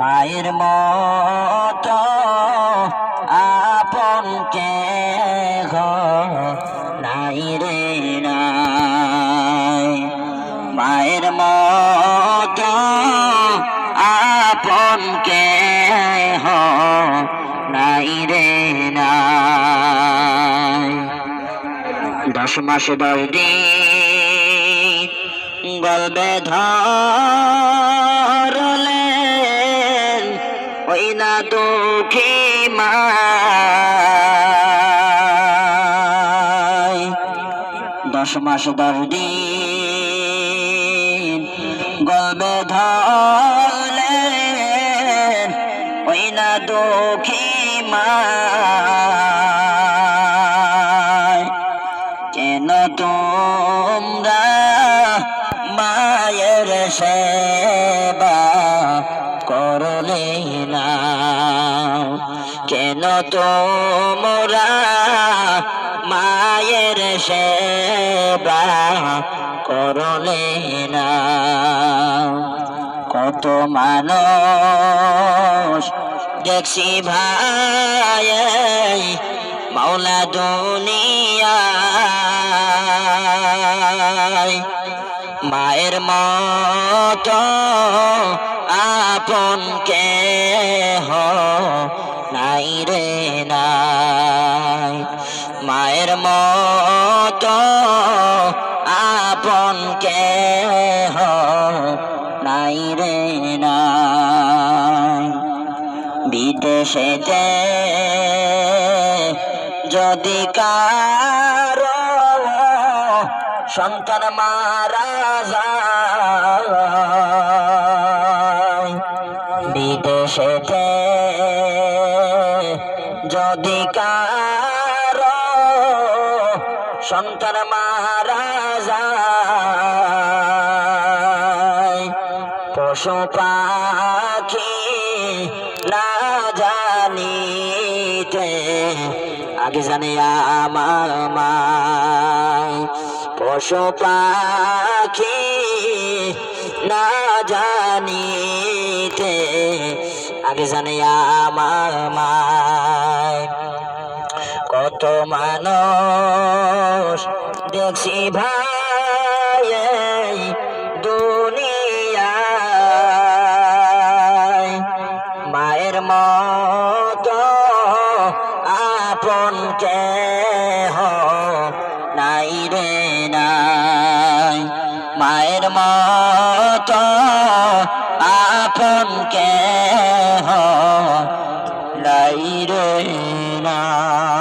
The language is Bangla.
মায়ের মতো আপন কে নাই রে নাই। মায়ের মত আপন কে নাই রে নাই। দশ মাস দশ দিন গলবে ধরলেন দুঃখী মা। দশ মাস দশ দিন গলবে ধরলেন, ওই না দুঃখী মা। কেন তোমরা মায়ের সেবা কেন তোমরা মায়ের সেবা করলে না? কত মানুষ দেখছি ভাই মাওলা দুনিয়ায় মায়ের মতো আপন কে নাই রে নাই। মায়ের মতো আপন কে নাই রে নাই। বিদেশেতে যদি কারও সন্তান মারা যায়, বিদেশেতে যদি কার সন্তান মারা যায়, পশু পাখি না জানিতে, আগে জানে আমার মায় পশু পাখি না জানিতে, আগে জানে আমার মায় কত মানুষ দেখছি ভাই দুনিয়ায়। মায়ের মতো আপন কে নাই রে নাই। মায়ের মতো আপন কে নাই রে নাই।